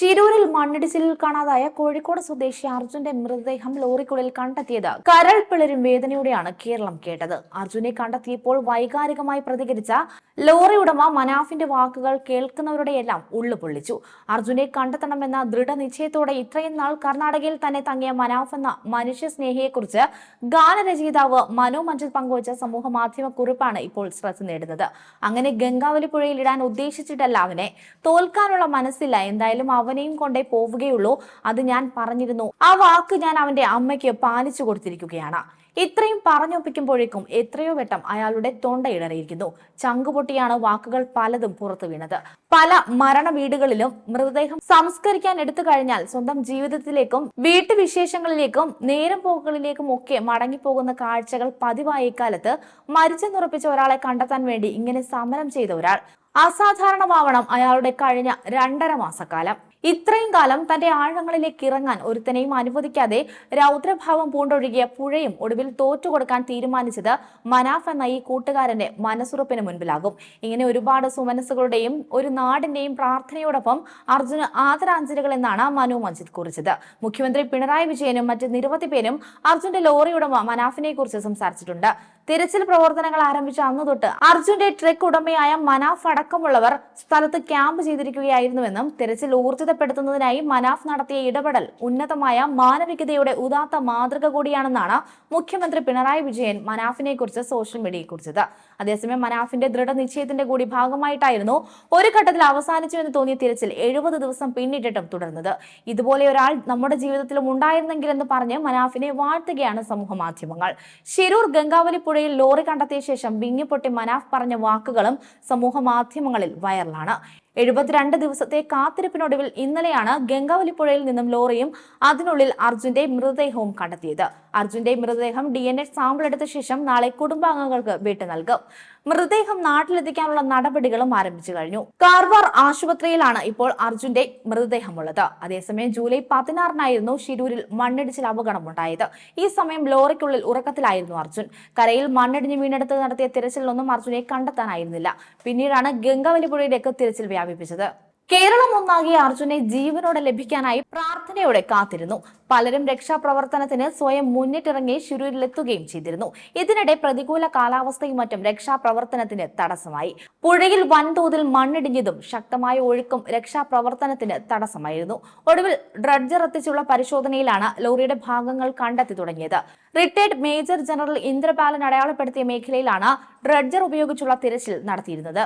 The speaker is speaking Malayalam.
ശിരൂരിൽ മണ്ണിടിച്ചിലിൽ കാണാതായ കോഴിക്കോട് സ്വദേശി അർജുന്റെ മൃതദേഹം ലോറിക്കുള്ളിൽ കണ്ടെത്തിയത് കരൾ പിളരും വേദനയോടെയാണ് കേരളം കേട്ടത്. അർജുനെ കണ്ടെത്തിയപ്പോൾ വൈകാരികമായി പ്രതികരിച്ച ലോറി ഉടമ മനാഫിന്റെ വാക്കുകൾ കേൾക്കുന്നവരുടെയെല്ലാം ഉള്ളു പൊള്ളിച്ചു അർജുനെ കണ്ടെത്തണമെന്ന ദൃഢനിശ്ചയത്തോടെ ഇത്രയും നാൾ കർണാടകയിൽ തന്നെ തങ്ങിയ മനാഫ് എന്ന മനുഷ്യ സ്നേഹിയെക്കുറിച്ച് ഗാനരചയിതാവ് മനു മഞ്ജിത് പങ്കുവച്ച സമൂഹ മാധ്യമ കുറിപ്പാണ് ഇപ്പോൾ ശ്രദ്ധ നേടുന്നത്. അങ്ങനെ ഗംഗാവലി പുഴയിൽ ഇടാൻ ഉദ്ദേശിച്ചിട്ടല്ല അവനെ. തോൽക്കാനുള്ള മനസ്സില്ല. എന്തായാലും അവനെയും കൊണ്ടേ പോവുകയുള്ളൂ. അത് ഞാൻ പറഞ്ഞിരുന്നു. ആ വാക്ക് ഞാൻ അവന്റെ അമ്മയ്ക്ക് പാലിച്ചു കൊടുത്തിരിക്കുകയാണ്. ഇത്രയും പറഞ്ഞൊപ്പിക്കുമ്പോഴേക്കും എത്രയോ വട്ടം അയാളുടെ തൊണ്ടയിടറിയിരിക്കുന്നു ചങ്കുപൊട്ടിയാണ് വാക്കുകൾ പലതും പുറത്തു വീണത്. പല മരണ വീടുകളിലും മൃതദേഹം സംസ്കരിക്കാൻ എടുത്തു കഴിഞ്ഞാൽ സ്വന്തം ജീവിതത്തിലേക്കും വീട്ടുവിശേഷങ്ങളിലേക്കും നേരം പോക്കുകളിലേക്കും ഒക്കെ മടങ്ങിപ്പോകുന്ന കാഴ്ചകൾ പതിവായ ഇക്കാലത്ത് മരിച്ചെന്നുറപ്പിച്ച ഒരാളെ കണ്ടെത്താൻ വേണ്ടി ഇങ്ങനെ സമരം ചെയ്ത ഒരാൾ. അസാധാരണമാവണം അയാളുടെ കഴിഞ്ഞ രണ്ടര മാസക്കാലം. ഇത്രയും കാലം തന്റെ ആഴങ്ങളിലേക്ക് ഇറങ്ങാൻ ഒരുത്തനെയും അനുവദിക്കാതെ രൗദ്രഭാവം പൂണ്ടൊഴുകിയ പുഴയും ഒടുവിൽ തോറ്റുകൊടുക്കാൻ തീരുമാനിച്ചത് മനാഫ് എന്ന ഈ കൂട്ടുകാരന്റെ മനസ്സുറപ്പിന് മുൻപിലാകും. ഇങ്ങനെ ഒരുപാട് സുമനസ്സുകളുടെയും ഒരു നാടിന്റെയും പ്രാർത്ഥനയോടൊപ്പം അർജുന് ആദരാഞ്ജലികൾ എന്നാണ് മനു മഞ്ജിത് കുറിച്ചത്. മുഖ്യമന്ത്രി പിണറായി വിജയനും മറ്റ് നിരവധി പേരും അർജുന്റെ ലോറി ഉടമ മനാഫിനെ കുറിച്ച് സംസാരിച്ചിട്ടുണ്ട്. തിരച്ചിൽ പ്രവർത്തനങ്ങൾ ആരംഭിച്ച അന്നു തൊട്ട് അർജുന്റെ ട്രക്ക് ഉടമയായ മനാഫ് അടക്കമുള്ളവർ സ്ഥലത്ത് ക്യാമ്പ് ചെയ്തിരിക്കുകയായിരുന്നുവെന്നും തിരച്ചിൽ ഊർജിതപ്പെടുത്തുന്നതിനായി മനാഫ് നടത്തിയ ഇടപെടൽ ഉന്നതമായ മാനവികതയുടെ ഉദാത്ത മാതൃക കൂടിയാണെന്നാണ് മുഖ്യമന്ത്രി പിണറായി വിജയൻ മനാഫിനെ കുറിച്ച് സോഷ്യൽ മീഡിയയിൽ കുറിച്ചത്. അതേസമയം മനാഫിന്റെ ദൃഢനിശ്ചയത്തിന്റെ കൂടി ഭാഗമായിട്ടായിരുന്നു ഒരു ഘട്ടത്തിൽ അവസാനിച്ചു എന്ന് തോന്നിയ തിരച്ചിൽ എഴുപത് ദിവസം പിന്നിട്ടിട്ടും തുടർന്നത്. ഇതുപോലെ ഒരാൾ നമ്മുടെ ജീവിതത്തിലും ഉണ്ടായിരുന്നെങ്കിൽ എന്ന് പറഞ്ഞ് മനാഫിനെ വാഴ്ത്തുകയാണ് സമൂഹ മാധ്യമങ്ങൾ. ശിരൂർ ഗംഗാവലി പുഴയിൽ ലോറി കണ്ടെത്തിയ ശേഷം വിങ്ങിപ്പൊട്ടി മനാഫ് പറഞ്ഞ വാക്കുകളും സമൂഹ മാധ്യമങ്ങളിൽ വൈറലാണ്. എഴുപത്തിരണ്ട് ദിവസത്തെ കാത്തിരിപ്പിനൊടുവിൽ ഇന്നലെയാണ് ഗംഗാവലി പുഴയിൽ നിന്നും ലോറിയും അതിനുള്ളിൽ അർജുന്റെ മൃതദേഹവും കണ്ടെത്തിയത്. അർജുന്റെ മൃതദേഹം ഡി എൻ എ സാമ്പിൾ എടുത്ത ശേഷം നാളെ കുടുംബാംഗങ്ങൾക്ക് വിട്ടു നൽകും. മൃതദേഹം നാട്ടിലെത്തിക്കാനുള്ള നടപടികളും ആരംഭിച്ചു കഴിഞ്ഞു. കാർവാർ ആശുപത്രിയിലാണ് ഇപ്പോൾ അർജുന്റെ മൃതദേഹമുള്ളത്. അതേസമയം ജൂലൈ പതിനാറിനായിരുന്നു ഷിരൂരിൽ മണ്ണിടിച്ചിൽ അപകടമുണ്ടായത്. ഈ സമയം ലോറിക്കുള്ളിൽ ഉറക്കത്തിലായിരുന്നു അർജുൻ. കരയിൽ മണ്ണിടിഞ്ഞ് വീണെടുത്ത് നടത്തിയ തിരച്ചിലൊന്നും അർജുനെ കണ്ടെത്താനായിരുന്നില്ല. പിന്നീടാണ് ഗംഗാവലി പുഴയിലേക്ക് തിരച്ചിൽ വ്യാപിപ്പിച്ചത്. കേരളം ഒന്നാകെ അർജുനെ ജീവനോടെ ലഭിക്കാനായി പ്രാർത്ഥനയോടെ കാത്തിരുന്നു. പലരും രക്ഷാപ്രവർത്തനത്തിന് സ്വയം മുന്നിട്ടിറങ്ങി ശിരൂരിലെത്തുകയും ചെയ്തിരുന്നു. ഇതിനിടെ പ്രതികൂല കാലാവസ്ഥയും മറ്റും രക്ഷാപ്രവർത്തനത്തിന് തടസ്സമായി. പുഴയിൽ വൻതോതിൽ മണ്ണിടിഞ്ഞതും ശക്തമായ ഒഴുക്കും രക്ഷാപ്രവർത്തനത്തിന് തടസ്സമായിരുന്നു. ഒടുവിൽ ഡ്രഡ്ജർ എത്തിച്ചുള്ള പരിശോധനയിലാണ് ലോറിയുടെ ഭാഗങ്ങൾ കണ്ടെത്തി തുടങ്ങിയത്. റിട്ടയർഡ് മേജർ ജനറൽ ഇന്ദ്രപാലൻ അടയാളപ്പെടുത്തിയ മേഖലയിലാണ് ഡ്രഡ്ജർ ഉപയോഗിച്ചുള്ള തിരച്ചിൽ നടത്തിയിരുന്നത്.